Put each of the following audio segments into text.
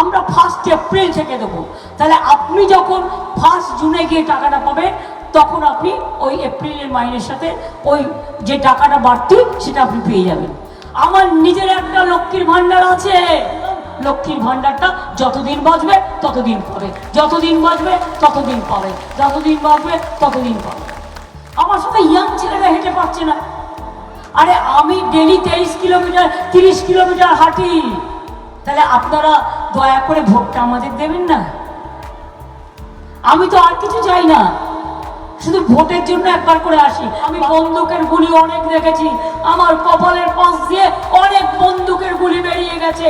আমরা first April থেকে দেবো। তাহলে আপনি যখন ফার্স্ট জুনে গিয়ে টাকাটা পাবেন, তখন আপনি ওই এপ্রিলের মাইনের সাথে ওই যে টাকাটা বাড়তি, সেটা আপনি পেয়ে যাবেন। আমার নিজের একটা লক্ষ্মীর ভাণ্ডার আছে। লক্ষ্মীর ভাণ্ডারটা যতদিন বাঁচবে, ততদিন পাবে। যতদিন বাঁচবে, ততদিন পাবে। যতদিন বাঁচবে, ততদিন পাবে। আমার সাথে ইয়াং ছেলেরা হেঁটে পাচ্ছে না। আরে আমি ডেলি তেইশ কিলোমিটার, তিরিশ কিলোমিটার হাঁটি। তাহলে আপনারা দয়া করে ভোটটা আমাদের দেবেন না। আমি তো আর কিছু চাই না। শুধু ভোটের জন্য একবার করে আসি। আমি বন্দুকের গুলি অনেক দেখেছি। আমার কপালের পাশ দিয়ে অনেক বন্দুকের গুলি বেরিয়ে গেছে।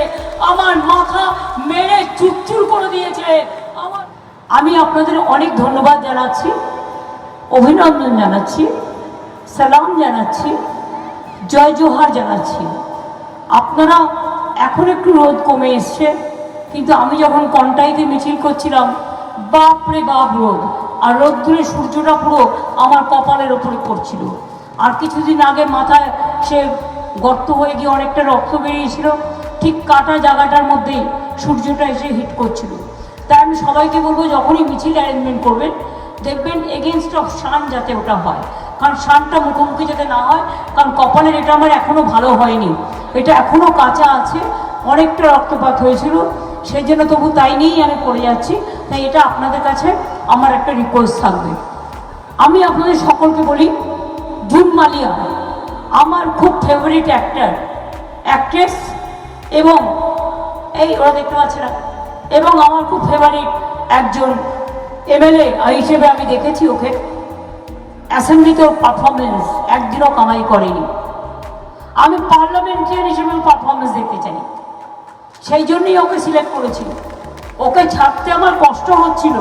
আমার মাথা মেরে চুরচুর করে দিয়েছে। আমার আমি আপনাদের অনেক ধন্যবাদ জানাচ্ছি, অভিনন্দন জানাচ্ছি, সালাম জানাচ্ছি, জয় জোহার জানাচ্ছি। আপনারা এখন একটু রোদ কমে এসছে। কিন্তু আমি যখন কন্টাইতে মিছিল করছিলাম বাপরে বাপ রোদ, আর রোদ্দুরে সূর্যটা পুরো আমার কপালের ওপরে পড়ছিল। আর কিছুদিন আগে মাথায় সে গর্ত হয়ে গিয়ে অনেকটা রক্ত বেরিয়েছিল, ঠিক কাটা জায়গাটার মধ্যেই সূর্যটা এসে হিট করছিল। তাই আমি সবাইকে বলব, যখনই মিছিল অ্যারেঞ্জমেন্ট করবেন, দেখবেন এগেনস্ট অফ সান যাতে ওটা হয়। কারণ সানটা মুখোমুখি যাতে না হয়, কারণ কপালের এটা আমার এখনও ভালো হয়নি। এটা এখনও কাঁচা আছে, অনেকটা রক্তপাত হয়েছিল। সেই জন্য তবু তাই নিয়েই আমি পড়ে যাচ্ছি। তাই এটা আপনাদের কাছে আমার একটা রিকোয়েস্ট থাকবে। আমি আপনাদের সকলকে বলি, জুন মালিয়া, আমার খুব ফেভারিট অ্যাক্টার অ্যাক্ট্রেস এবং এই ওরা দেখতে পাচ্ছে না, এবং আমার খুব ফেভারিট একজন এমএলএ হিসেবে আমি দেখেছি ওকে। অ্যাসেম্বলিতেও পারফরমেন্স একদিনও কামাই করেনি। আমি পার্লামেন্টারিয়ান হিসেবে পারফরমেন্স দেখতে চাই। সেই জন্যই ওকে সিলেক্ট করেছিল। ওকে ছাড়তে আমার কষ্ট হচ্ছিল,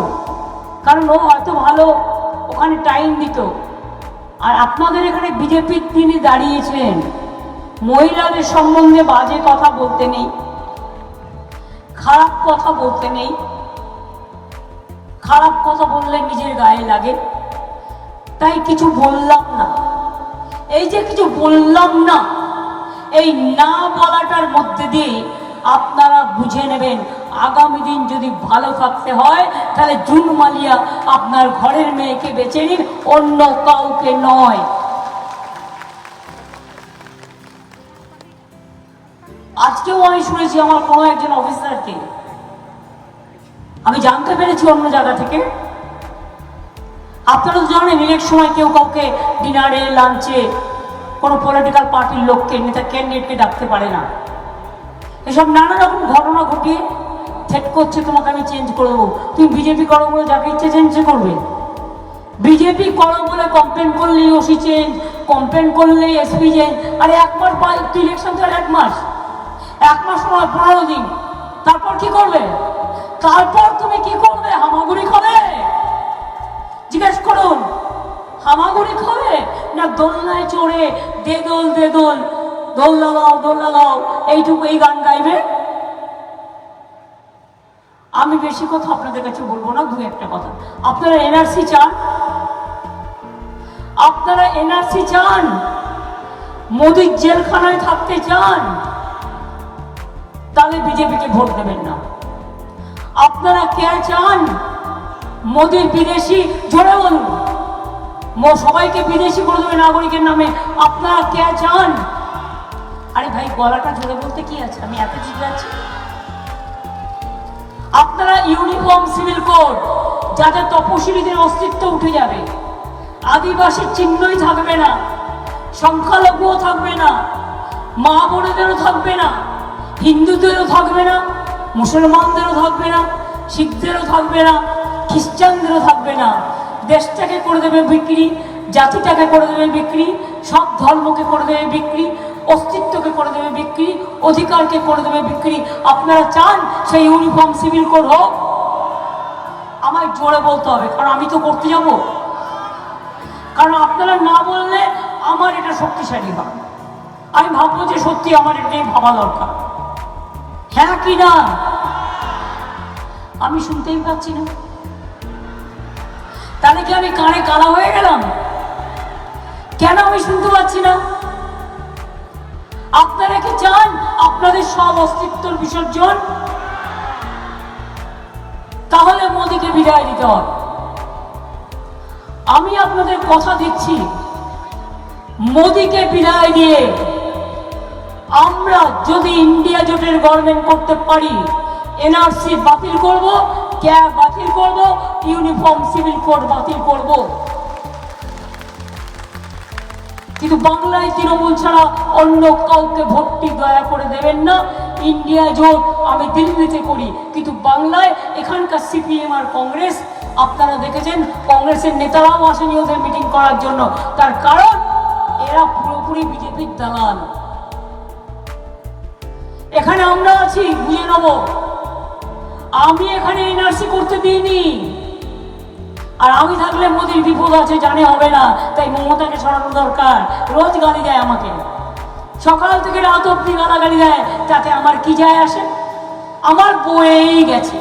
কারণ ও হয়তো ভালো ওখানে টাইম দিত। আর আপনাদের এখানে বিজেপির তিনি দাঁড়িয়েছেন। মহিলাদের সম্বন্ধে বাজে কথা বলতে নেই, খারাপ কথা বলতে নেই। খারাপ কথা বললে নিজের গায়ে লাগে। তাই কিছু বললাম না। এই যে কিছু বললাম না, এই না বলাটার মধ্যে দিয়ে আপনারা বুঝে নেবেন, আগামী দিন যদি ভালো থাকতে হয়, তাহলে জুন মালিয়া আপনার ঘরের মেয়েকে বেছে নিন, অন্য কাউকে নয়। আজকেও আমি শুনেছি আমার কোনো একজন অফিসারকে। আমি জানতে পেরেছি অন্য জায়গা থেকে। আপনারা তো জানেন ইলেকশন সময় কেউ কাউকে ডিনারে, লাঞ্চে কোনো পলিটিক্যাল পার্টির লোককে, নেতা ক্যান্ডিডেটকে ডাকতে পারে না। এসব নানা রকম ঘটনা ঘটিয়ে থ্রেট করছে তোমাকে আমি চেঞ্জ করে দেবো। তুমি বিজেপি করো বলে যাকে ইচ্ছে চেঞ্জ করবে। বিজেপি করো বলে কমপ্লেন করলেই ওসি চেঞ্জ কমপ্লেন করলেই এসপি চেঞ্জ আরে এক মাস বা একটু ইলেকশন তো এক মাস। এক মাস সময় পনেরো দিন। তারপর কি করবে? তারপর তুমি কি করবে? হামাগুড়ি করে জিজ্ঞেস করুন, হামাগুড়ি খাবে? না দোলনায় চড়ে দে দোল দে দোল দোল লাগাও দোল লাগাও। এইটুকু এই গান গাইবে? আমি বেশি কথা আপনাদের কাছে বলব না দু একটা কথা। আপনারা এনআরসি চান? আপনারা এনআরসি চান? মোদির জেলখানায় থাকতে চান? তাহলে বিজেপিকে ভোট দেবেন না। আপনারা কে চান? মোদির বিদেশি, জোরে বলুন। সবাইকে বিদেশি করে দেবে নাগরিকের নামে। আপনারা কে চান? ভাই, গলাটা জোরে বলতে কি আছে? আমি এত যাচ্ছি আপনারা ইউনিফর্ম, সিভিল কোড যাতে তপশিলীদের অস্তিত্ব উঠে যাবে আদিবাসীর চিহ্নই থাকবে না, সংখ্যালঘুও থাকবে না, মা বোনেদেরও থাকবে না, হিন্দুদেরও থাকবে না, মুসলমানদেরও থাকবে না, শিখদেরও থাকবে না, খ্রিস্টানদেরও থাকবে না। দেশটাকে করে দেবে বিক্রি, জাতিটাকে করে দেবে বিক্রি, সব ধর্মকে করে দেবে বিক্রি অস্তিত্বকে করে দেবে বিক্রি, অধিকারকে করে দেবে বিক্রি। আপনারা চান সেই ইউনিফর্ম সিভিল কোড হোক? আমায় জোরে বলতে হবে, কারণ আমি তো করতে যাব। কারণ আপনারা না বললে আমার এটা শক্তিশালী হয়। আমি ভাববো যে সত্যি আমার এটাই ভাবা দরকার। হ্যাঁ কি না? আমি শুনতেই পাচ্ছি না। তাহলে কি আমি কানে কালা হয়ে গেলাম? কেন আমি শুনতে পাচ্ছি না? আপনারা কি চান? আপনাদের সব অস্তিত্বর বিসর্জন? তাহলে মোদীকে বিদায় দিতে হয় আমি আপনাদের কথা দিচ্ছি, মোদীকে বিদায় দিয়ে আমরা যদি ইন্ডিয়া জোটের গভর্নমেন্ট করতে পারি, এনআরসি বাতিল করব, ক্যাব বাতিল করব, ইউনিফর্ম সিভিল কোড বাতিল করব। কিন্তু বাংলায় তৃণমূল ছাড়া অন্য কাউকে ভোটটি দয়া করে দেবেন না। ইন্ডিয়া জোট আমি দিল্লিতে করি। কিন্তু বাংলায় এখানকার সিপিএম আর কংগ্রেস, আপনারা দেখেছেন, কংগ্রেসের নেতারাও আসেনি ওদের মিটিং করার জন্য। তার কারণ, এরা পুরোপুরি বিজেপির দালাল। এখানে আমরা আছি, বুঝে নেব। আমি এখানে এনআরসি করতে দিইনি। আর আমি থাকলে মোদির বিপদ আছে, জানে হবে না। তাই মমতাকে সরানো দরকার। রোজ গালি দেয় আমাকে। সকাল থেকে রাত অব্দি গালাগালি দেয়। তাতে আমার কি যায় আসে? আমার বয়েই গেছে।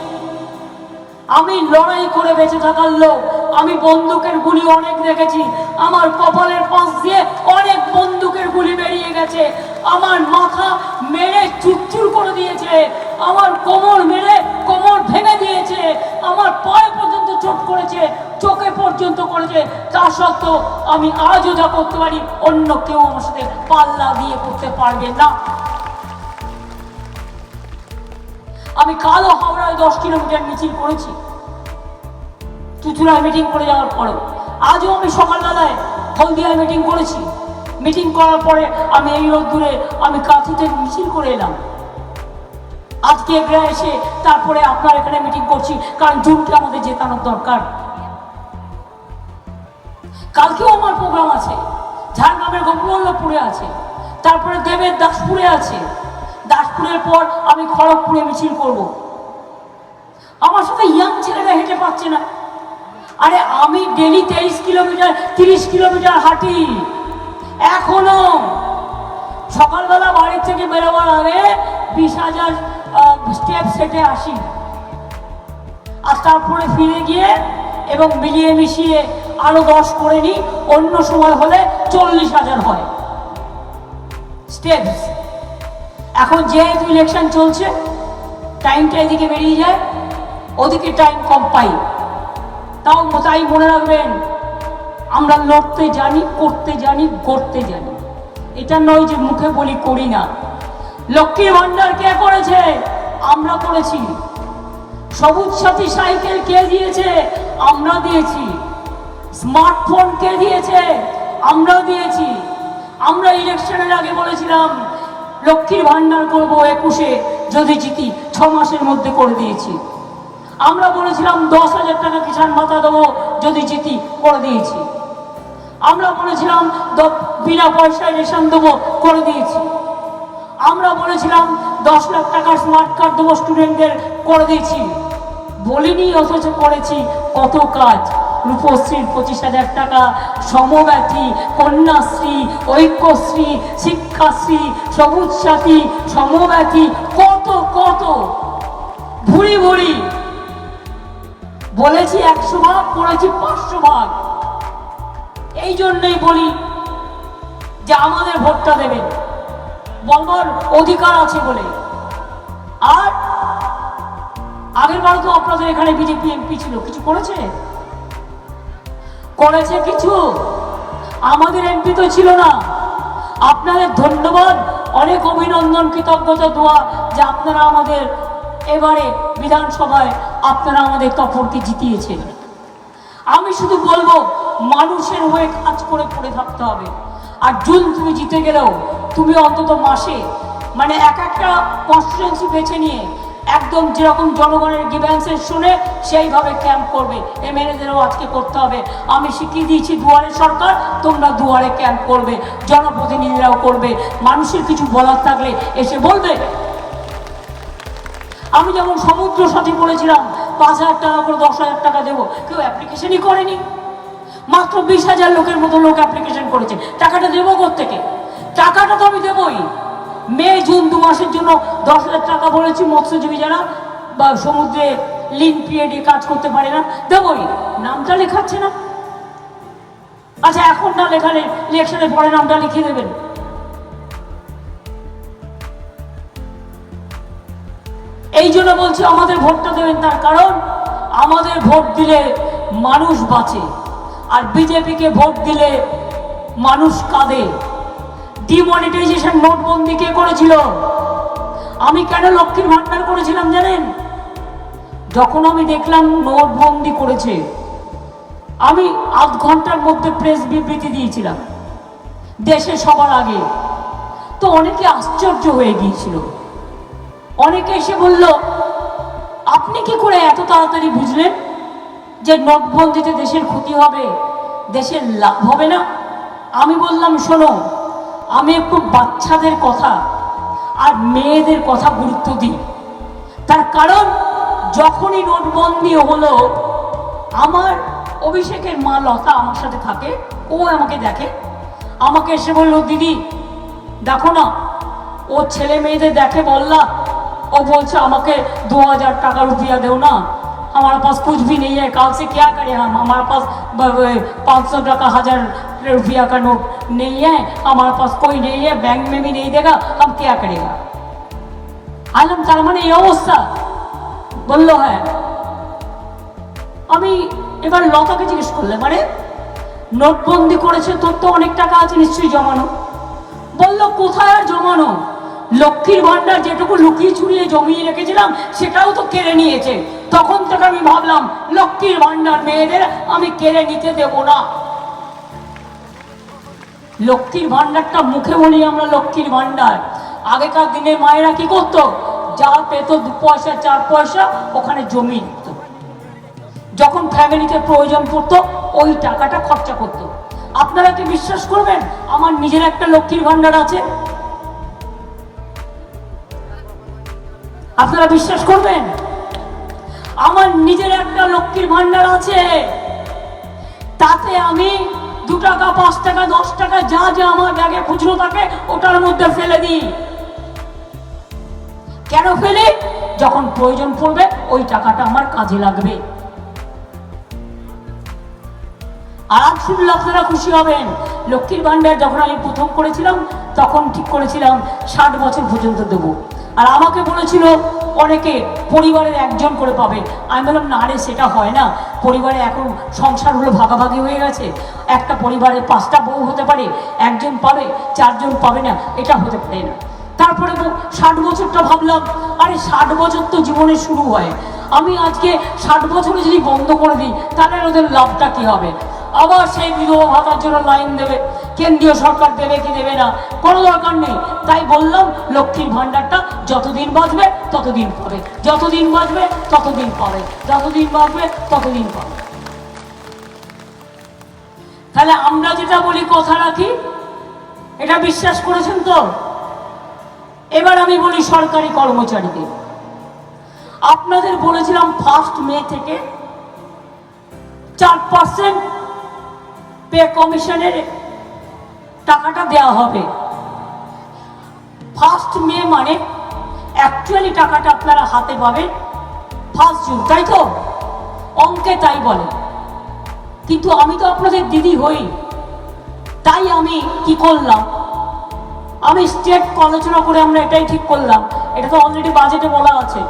আমি লড়াই করে বেঁচে থাকার লোক। আমি বন্দুকের গুলি অনেক দেখেছি। আমার কপালের পাশ দিয়ে অনেক বন্দুকের গুলি বেরিয়ে গেছে। আমার মাথা মেরে চুরচুর করে দিয়েছে। আমার কোমর মেরে কোমর ভেঙে দিয়েছে। আমার পায়ে পর্যন্ত চোট করেছে, চোখে পর্যন্ত করেছে। তা সত্ত্বেও আমি আজও যা করতে পারি, অন্য কেউ আমার সাথে পাল্লা দিয়ে করতে পারবে না। আমি কালো হাওড়ায় দশ কিলোমিটার মিছিল করেছি। চুচুড়ায় মিটিং করে যাওয়ার পরেও। আজও আমি সকালবেলায় হলদিয়ায় মিটিং করেছি। মিটিং করার পরে আমি এই রোদ্দুরে আমি কাঁথিতে মিছিল করে এলাম। আজকে এগড়ে এসে তারপরে আপনার এখানে মিটিং করছি, কারণ জুনকে আমাদের জেতানোর দরকার। কালকেও আমার প্রোগ্রাম আছে। ঝাড়গ্রামের গোপবল্লভপুরে আছে। তারপরে দেবের দাসপুরে আছে। দাসপুরের পর আমি খড়গপুরে মিছিল করব। আমার সাথে ইয়াং ছেলেরা হেঁটে পাচ্ছে না। আরে আমি ডেলি তেইশ কিলোমিটার, তিরিশ কিলোমিটার হাঁটি। এখনও সকালবেলা বাড়ির থেকে বেরোবার আগে বিশ হাজার স্টেপ সেটে আসি। আর তারপরে ফিরে গিয়ে এবং মিলিয়ে মিশিয়ে আরও দশ করে নিই, অন্য সময় হলে চল্লিশ হাজার হয়। স্টেপস এখন যেহেতু ইলেকশন চলছে টাইমটা এদিকে বেরিয়ে যায়, ওদিকে টাইম কম পাই। তাও তাই মনে রাখবেন, আমরা লড়তে জানি, করতে জানি, গড়তে জানি। এটা নয় যে মুখে বলি করি না। লক্ষ্মীর ভান্ডার কে করেছে? আমরা করেছি। সবুজ সাথী সাইকেল কে দিয়েছে? আমরা দিয়েছি। স্মার্টফোন কে দিয়েছে? আমরা দিয়েছি। আমরা ইলেকশনের আগে বলেছিলাম লক্ষ্মীর ভান্ডার করব একুশে, যদি জিতি ছ মাসের মধ্যে করে দিয়েছি। আমরা বলেছিলাম, দশ হাজার টাকা কিষাণ ভাতা দেবো, যদি জিতি করে দিয়েছি। আমরা বলেছিলাম বিনা পয়সায় রেশন দেবো, করে দিয়েছি। আমরা বলেছিলাম দশ লাখ টাকার স্মার্ট কার্ড দেবো স্টুডেন্টদের করে দিয়েছি। বলিনি, অথচ করেছি। কত কাজ? রূপশ্রীর পঁচিশ হাজার টাকা সমব্যাথী কন্যাশ্রী, ঐক্যশ্রী, শিক্ষাশ্রী, সবুজ সাথী সমব্যাথী কত কত? ভুড়ি ভুড়ি। বলেছি একশো ভাগ, করেছি পাঁচশো ভাগ। এই জন্যই বলি যে আমাদের ভোটটা দেবেন। বলবার অধিকার আছে বলে। আর আগের বার তো আপনাদের এখানে বিজেপি, এমপি ছিল। কিছু করেছে? করেছে কিছু? আমাদের এমপি তো ছিল না। আপনাদের ধন্যবাদ, অনেক অভিনন্দন, কৃতজ্ঞতা, দোয়া যে আপনারা আমাদের এবারে বিধানসভায় আপনারা আমাদের তপরকে জিতিয়েছেন। আমি শুধু বলব, মানুষের হয়ে কাজ করে পড়ে থাকতে হবে। আর জুন তুমি জিতে গেলেও তুমি অন্তত মাসে মানে এক একটা কনস্টিটুয়েন্সি বেছে নিয়ে একদম যেরকম জনগণের গ্রিভ্যান্সের শুনে সেইভাবে ক্যাম্প করবে। এম এমএলএদেরও আজকে করতে হবে। আমি শিখিয়ে দিয়েছি দুয়ারে সরকার, তোমরা দুয়ারে ক্যাম্প করবে। জনপ্রতিনিধিরাও করবে। মানুষের কিছু বলার থাকলে এসে বলবে। আমি যেমন সমুদ্র সাথী বলেছিলাম, পাঁচ হাজার টাকা করে দশ হাজার টাকা দেবো। কেউ অ্যাপ্লিকেশনই করেনি। মাত্র বিশ হাজার লোকের মতো লোক অ্যাপ্লিকেশন করেছে। টাকাটা দেবো থেকে টাকাটা তো আমি দেবই। মে, জুন দু মাসের জন্য দশ হাজার টাকা বলেছি, মৎস্যজীবী যারা, বা সমুদ্রে লিন পিরিয়ডে কাজ করতে পারে না, দেবই। নামটা লেখাচ্ছে না। আচ্ছা এখন না লেখালে ইলেকশনের পরে নামটা লিখিয়ে দেবেন। এই জন্য বলছি, আমাদের ভোটটা দেবেন তার কারণ, আমাদের ভোট দিলে মানুষ বাঁচে। আর বিজেপিকে ভোট দিলে মানুষ কাঁদে। ডিমনিটাইজেশন নোটবন্দি কে করেছিল? আমি কেন লক্ষ্মীর ভান্ডার করেছিলাম জানেন? যখন আমি দেখলাম নোটবন্দি করেছে, আমি আধ ঘণ্টার মধ্যে প্রেস বিবৃতি দিয়েছিলাম, দেশে সবার আগে। তো অনেকে আশ্চর্য হয়ে গিয়েছিল। অনেকে এসে বলল, আপনি কি করে এত তাড়াতাড়ি বুঝলেন যে নোটবন্দিতে দেশের ক্ষতি হবে? দেশের লাভ হবে না? আমি বললাম, শোনো আমি একটু বাচ্চাদের কথা আর মেয়েদের কথা গুরুত্ব দিই তার কারণ যখনই নোটবন্দি হলো আমার অভিষেকের মা লতা আমার সাথে থাকে ও আমাকে দেখে আমাকে এসে বললো দিদি দেখো না ও ছেলে মেয়েদের দেখে বললা ও বলছে আমাকে दो हजार টাকা रुपया दो ना हमारे पास कुछ भी नहीं है कल से क्या करें हम हमारे पास पाँच सौ टका हजार रुपया का नोट नहीं है हमारे पास कोई नहीं है बैंक में भी नहीं देगा हम क्या करेगा আলম তার মানে এই অবস্থা বললো হ্যাঁ আমি এবার লতাকে জিজ্ঞেস করলে মানে নোটবন্দি করেছে তোর তো অনেক টাকা আছে নিশ্চয়ই জমানো বলল কোথায় আর জমানো লক্ষ্মীর ভান্ডার যেটুকু লুকিয়ে চুরিয়ে জমিয়ে রেখেছিলাম সেটাও তো কেড়ে নিয়েছে তখন থেকে আমি ভাবলাম লক্ষ্মীর ভান্ডার মেয়েদের আমি কেড়ে নিতে দেব না লক্ষ্মীর ভান্ডারটা মুখে বলি আমরা লক্ষ্মীর ভান্ডার আগেকার দিনে মায়েরা কি করতো? যা পেত দু পয়সা, চার পয়সা, ওখানে জমি দিত যখন ফ্যামিলিতে প্রয়োজন পড়তো, ওই টাকাটা খরচা করতো। আপনারা কি বিশ্বাস করবেন? আমার নিজের একটা লক্ষ্মীর ভান্ডার আছে। আপনারা বিশ্বাস করবেন? আমার নিজের একটা লক্ষ্মীর ভান্ডার আছে। তাতে আমি দু টাকা, পাঁচ টাকা, দশ টাকা, যা যা আমার ব্যাগে খুচরো থাকে, ওটার মধ্যে ফেলে দিই। কেন ফেলে? যখন প্রয়োজন পড়বে, ওই টাকাটা আমার কাজে লাগবে। আর শুনলে আপনারা খুশি হবেন। লক্ষ্মীর ভান্ডার যখন আমি প্রথম করেছিলাম, তখন ঠিক করেছিলাম, ষাট বছর পর্যন্ত দেবো। আর আমাকে বলেছিল, অনেকে পরিবারের একজন করে পাবে। আমি বললাম, না রে, সেটা হয় না। পরিবারে এখন সংসার হলো ভাগাভাগি হয়ে গেছে। একটা পরিবারে পাঁচটা বউ হতে পারে, একজন পাবে, চারজন পাবে না, এটা হতে পারে না। তারপরে ষাট বছরটা ভাবলাম। আরে, ষাট বছর তো জীবনে শুরু হয়। আমি আজকে ষাট বছরে যদি বন্ধ করে দিই, তাহলে ওদের লাভটা কি হবে? আবার সেই বিধবা ভাতার জন্য লাইন দেবে। কেন্দ্রীয় সরকার দেবে কি দেবে না? কোনো দরকার নেই। তাই বললাম, লক্ষ্মীর ভাণ্ডারটা যতদিন বাঁচবে, ততদিন পাবে যতদিন বাঁচবে, ততদিন পাবে যতদিন বাঁচবে, ততদিন পাবে তাহলে আমরা যেটা বলি, কথা রাখি। এটা বিশ্বাস করেছেন তো? এবার আমি বলি, সরকারি কর্মচারীদের। আপনাদের বলেছিলাম ফার্স্ট মে থেকে চার পার্সেন্ট পে কমিশনের টাকাটা দেওয়া হবে। ফার্স্ট মে মানে অ্যাকচুয়ালি টাকাটা আপনারা হাতে পাবেন। ফার্স্ট জুন তাই তো? অঙ্কে তাই বলে। কিন্তু আমি তো আপনাদের দিদি হই। তাই আমি কি করলাম? আমি স্টেট আলোচনা করে আমরা এটাই ঠিক করলাম। এটা তো অলরেডি বাজেটে বলা আছে।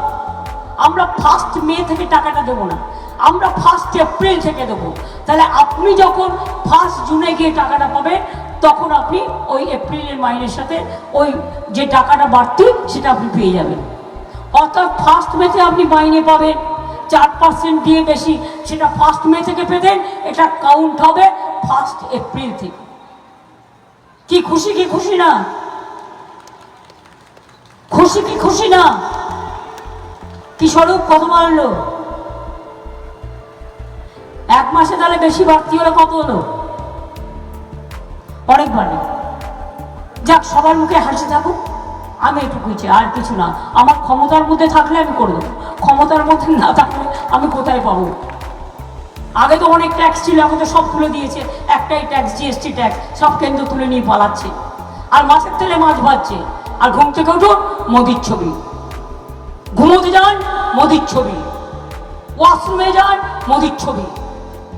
আমরা ফার্স্ট মে থেকে টাকাটা দেবো না। আমরা ফার্স্ট এপ্রিল থেকে দেবো। তাহলে আপনি যখন ফার্স্ট জুনে গিয়ে টাকাটা পাবেন তখন আপনি ওই এপ্রিলের মাইনের সাথে ওই যে টাকাটা বাড়তি সেটা আপনি পেয়ে যাবেন। অর্থাৎ ফার্স্ট মেতে আপনি মাইনে পাবেন। চার পার্সেন্ট দিয়ে বেশি সেটা ফার্স্ট মে থেকে পেতেন, এটা কাউন্ট হবে ফার্স্ট এপ্রিল থেকে। কি খুশি কি খুশি না? খুশি কি খুশি না? কি স্বরূপ কত মারলো এক মাসে তাহলে বেশি বাড়তি হলে কত হলো? অনেক বাড়বে যাক, সবার মুখে হাসি থাকুক। আমি এটুকুই চাই আর কিছু না। আমার ক্ষমতার মধ্যে থাকলে আমি করে ক্ষমতার মধ্যে না থাকলে আমি কোথায় পাবো? আগে তো অনেক ট্যাক্স ছিল, এখন তো সব তুলে দিয়েছে। একটাই ট্যাক্স জিএসটি ট্যাক্স, সব কেন্দ্র তুলে নিয়ে পালাচ্ছে। আর মাছের তেলে মাছ ভাজছে। আর ঘুম থেকে উঠুন মোদির ছবি। ঘুমোতে যান, মোদির ছবি। ওয়াশরুমে যান, মোদির ছবি।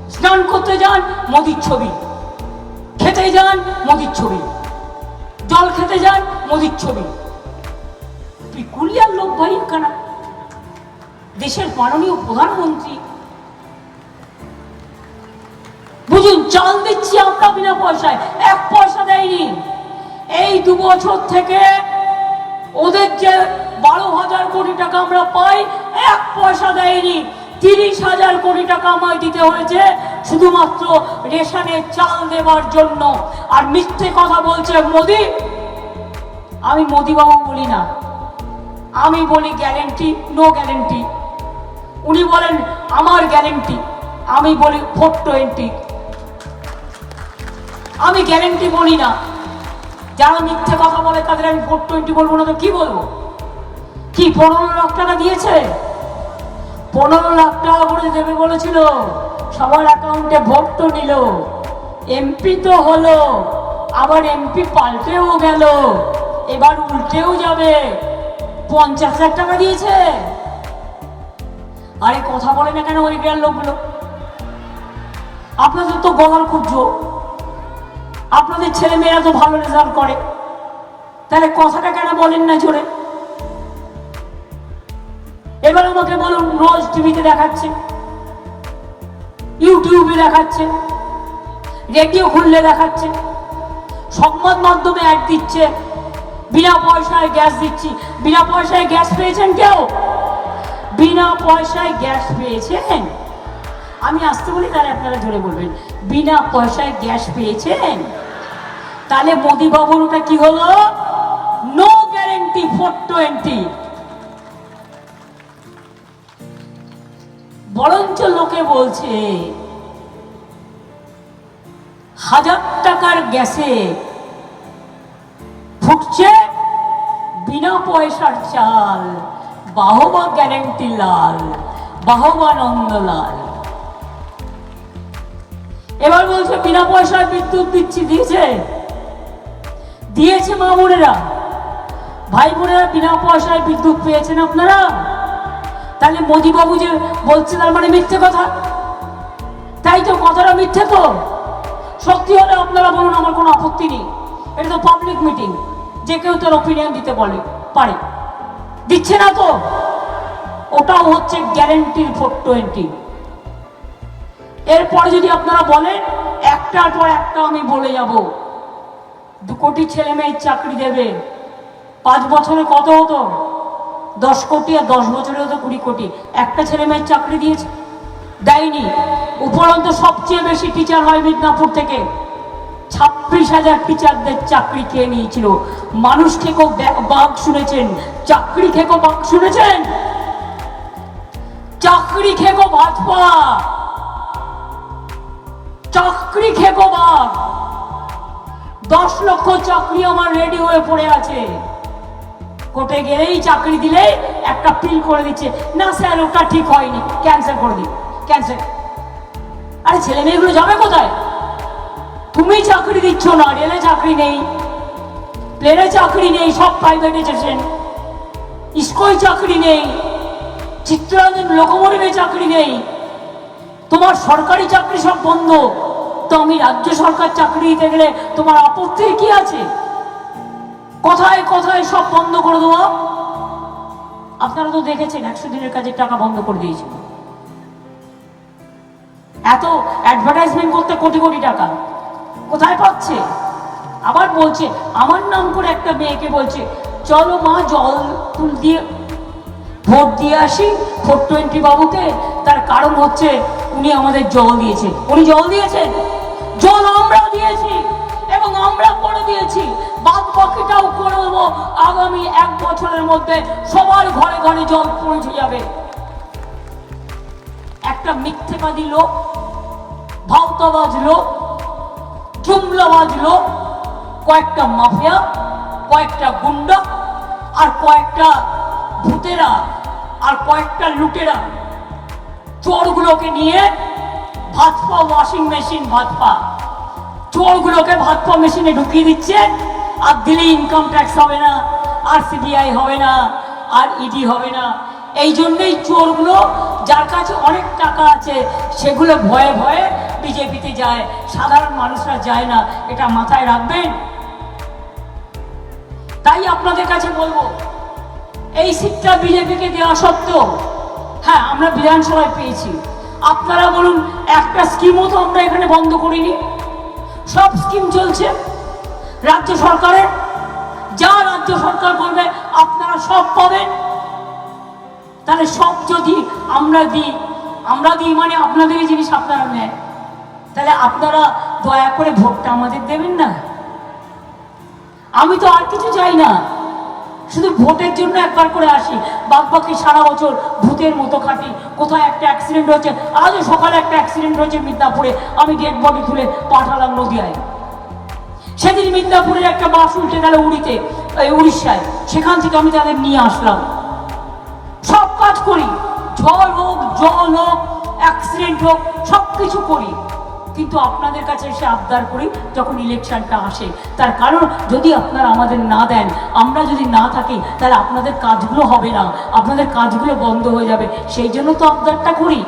স্নান করতে যান, মোদির ছবি। খেতে যান মোদির ছবি। জল খেতে যান মোদির ছবি। তুই কুলিয়ার লোক ভাই কারা? দেশের মাননীয় প্রধানমন্ত্রী। বুঝুন, চাল দিচ্ছি আমরা বিনা পয়সায়, এক পয়সা দেয়নি। এই দু বছর থেকে ওদের যে বারো হাজার কোটি টাকা আমরা পাই, এক পয়সা দেয়নি। তিরিশ হাজার কোটি টাকা আমায় দিতে হয়েছে শুধুমাত্র রেশনের চাল দেওয়ার জন্য। আর মিথ্যে কথা বলছে মোদি। আমি মোদিবাবু বলি না। আমি বলি গ্যারেন্টি, নো গ্যারেন্টি। উনি বলেন, আমার গ্যারেন্টি। আমি বলি ফোর টোয়েন্টি। আমি গ্যারেন্টি বলি না। যারা মিথ্যে কথা বলে তাদের আমি ফোর টোয়েন্টি বলব না তো কি বলব? কি পনেরো লাখ টাকা দিয়েছে? পনেরো লাখ টাকা করে দেবে বলেছিল। সবার অ্যাকাউন্টে ভোট তো নিল। এমপি তো হলো, আবার এমপি পাল্টেও গেল, এবার উল্টেও যাবে। পঞ্চাশ হাজার টাকা দিয়েছে। আরে কথা বলে না কেন ওই গ্রামের লোকগুলো? আপনাদের তো গলার খুব জোর। আপনাদের ছেলে মেয়েরা তো ভালো রেজাল্ট করে। তাহলে কথাটা কেন বলেন না জোরে? এবার আমাকে বলুন, রোজ টিভিতে দেখাচ্ছে, ইউটিউবে দেখাচ্ছে, রেডিও খুললে দেখাচ্ছে, সংবাদ মাধ্যমে অ্যাড দিচ্ছে, বিনা পয়সায় গ্যাস দিচ্ছি। বিনা পয়সায় গ্যাস পেয়েছেন কেউ? বিনা পয়সায় গ্যাস পেয়েছেন? আমি আসতে বলি, তাহলে আপনারা জোরে বলবেন। বিনা পয়সায় গ্যাস পেয়েছেন? তাহলে মোদি বাবুর ওটা কি হলো? নো গ্যারেন্টি ফোর টোয়েন্টি বরঞ্চ লোকে বলছে, হাজার টাকার গ্যাসে ফুটছে বিনা পয়সার চাল, বাহবা গ্যারেন্টি লাল, বাহবা নন্দলাল এবার বলছে, বিনা পয়সায় বিদ্যুৎ দিচ্ছি, দিয়েছে? দিয়েছে মা বোনেরা। ভাই বোনেরা বিনা পয়সায় বিদ্যুৎ পেয়েছেন আপনারা? তাহলে মোদিবাবু যে বলছে তার মানে মিথ্যে কথা? তাই তো কথাটা মিথ্যে তো। সত্যি হলে আপনারা বলুন, আমার কোনো আপত্তি নেই। এটা তো পাবলিক মিটিং যে কেউ তার ওপিনিয়ন দিতে বলে, পারে। দিচ্ছে না তো। ওটাও হচ্ছে গ্যারেন্টির ফোর টোয়েন্টি এরপরে যদি আপনারা বলেন, একটার পর একটা আমি বলে যাব। দু কোটি ছেলে মেয়ের চাকরি দেবে। পাঁচ বছরে কত হতো? দশ কোটি আর দশ বছরে হতো কুড়ি কোটি। একটা ছেলে মেয়ের চাকরি দিয়েছে। দেয়নি। উপরন্ত সবচেয়ে বেশি টিচার হয় মিদনাপুর থেকে। ছাব্বিশ হাজার টিচারদের চাকরি খেয়ে নিয়েছিল? মানুষ থেকেও বাঘ শুনেছেন। চাকরি খেকো বাঘ শুনেছেন? চাকরি খেকো ভাজপা। চাকরি খেকো বাঘ। দশ লক্ষ চাকরি আমার রেডি হয়ে পড়ে আছে। কোর্টে গেলেই চাকরি দিলে একটা পিল করে দিচ্ছে। না স্যার, ওটা ঠিক হয়নি। ক্যান্সেল করে দিই ক্যান্সেল আরে ছেলে মেয়েগুলো যাবে কোথায়? তুমি চাকরি দিচ্ছ না, রেলে চাকরি নেই। প্লেনে চাকরি নেই, সব প্রাইভেটাইজেশন ইস্কোয় চাকরি নেই। চিত্তরঞ্জন লোকমরিবে চাকরি নেই। তোমার সরকারি চাকরি সব বন্ধ। তো আমি রাজ্য সরকার চাকরি দিতে গেলে তোমার আপত্তির কি আছে? কোথায় কোথায় সব বন্ধ করে দেবো। আপনারা তো দেখেছেন, একশো দিনের কাজের টাকা বন্ধ করে দিয়েছিল এত অ্যাডভার্টাইজমেন্ট করতে কোটি কোটি টাকা। কোথায় পাচ্ছে? আবার বলছে, আমার নাম করে একটা মেয়েকে বলছে, চলো মা, জল তুল দিয়ে, ভোট দিয়ে আসি। ফোর টোয়েন্টি বাবুকে তার কারণ হচ্ছে উনি আমাদের জল দিয়েছে উনি জল দিয়েছেন? জল আমরা দিয়েছি। এবং আমরা করে দিয়েছি। বাদ বাকিটাও করে দেবো। আগামী এক বছরের মধ্যে সবার ঘরে ঘরে জল পৌঁছে যাবে। একটা মিথ্যেবাদী লোক ভাবতাবাজ লোক, জুমলাবাজ লোক, কয়েকটা মাফিয়া, কয়েকটা গুন্ডা, আর কয়েকটা ভূতেরা, আর কয়েকটা লুটেরা। চোরগুলোকে নিয়ে ভাতপা ওয়াশিং মেশিন ভাতপা চোরগুলোকে ভাতপা মেশিনে ঢুকিয়ে দিচ্ছে, আর দিলে ইনকাম ট্যাক্স হবে না, আর সিবিআই হবে না, আর ইডি হবে না। এই জন্যই চোরগুলো, যার কাছে অনেক টাকা আছে, সেগুলো ভয়ে ভয়ে বিজেপিতে যায়। সাধারণ মানুষরা যায় না, এটা মাথায় রাখবেন। তাই আপনাদের কাছে বলব, এই সিটটা বিজেপিকে দেওয়া সত্ত্বেও হ্যাঁ আমরা বিধানসভায় পেয়েছি। আপনারা বলুন, একটা স্কিমও তো আমরা এখানে বন্ধ করিনি। সব স্কিম চলছে। রাজ্য সরকারের, যা রাজ্য সরকার করবে আপনারা সব পাবেন তাহলে সব যদি আমরা দিই আমরা দিই মানে আপনাদেরই জিনিস আপনারা নেন। তাহলে আপনারা দয়া করে ভোটটা আমাদের দেবেন না। আমি তো আর কিছু চাই না। শুধু ভোটের জন্য একবার করে আসি। বাদ বাকি সারা বছর ভূতের মতো খাটি। কোথায় একটা অ্যাক্সিডেন্ট হয়েছে? আজও সকালে একটা অ্যাক্সিডেন্ট হয়েছে মিদনাপুরে। আমি ডেড বডি তুলে পাঠালাম নদিয়ায়। সেদিন মিদনাপুরের একটা বাস উল্টে গেল উড়িতে উড়িষ্যায়। সেখান থেকে আমি তাদের নিয়ে আসলাম। সব কাজ করি। ঝড় হোক, জল হোক অ্যাক্সিডেন্ট হোক সব কিছু করি। কিন্তু আপনাদের কাছে এসে আবদার করি যখন ইলেকশনটা আসে। তার কারণ, যদি আপনারা আমাদের না দেন, আমরা যদি না থাকি, তাহলে আপনাদের কাজগুলো হবে না। আপনাদের কাজগুলো বন্ধ হয়ে যাবে। সেই জন্য তো আবদারটা করি।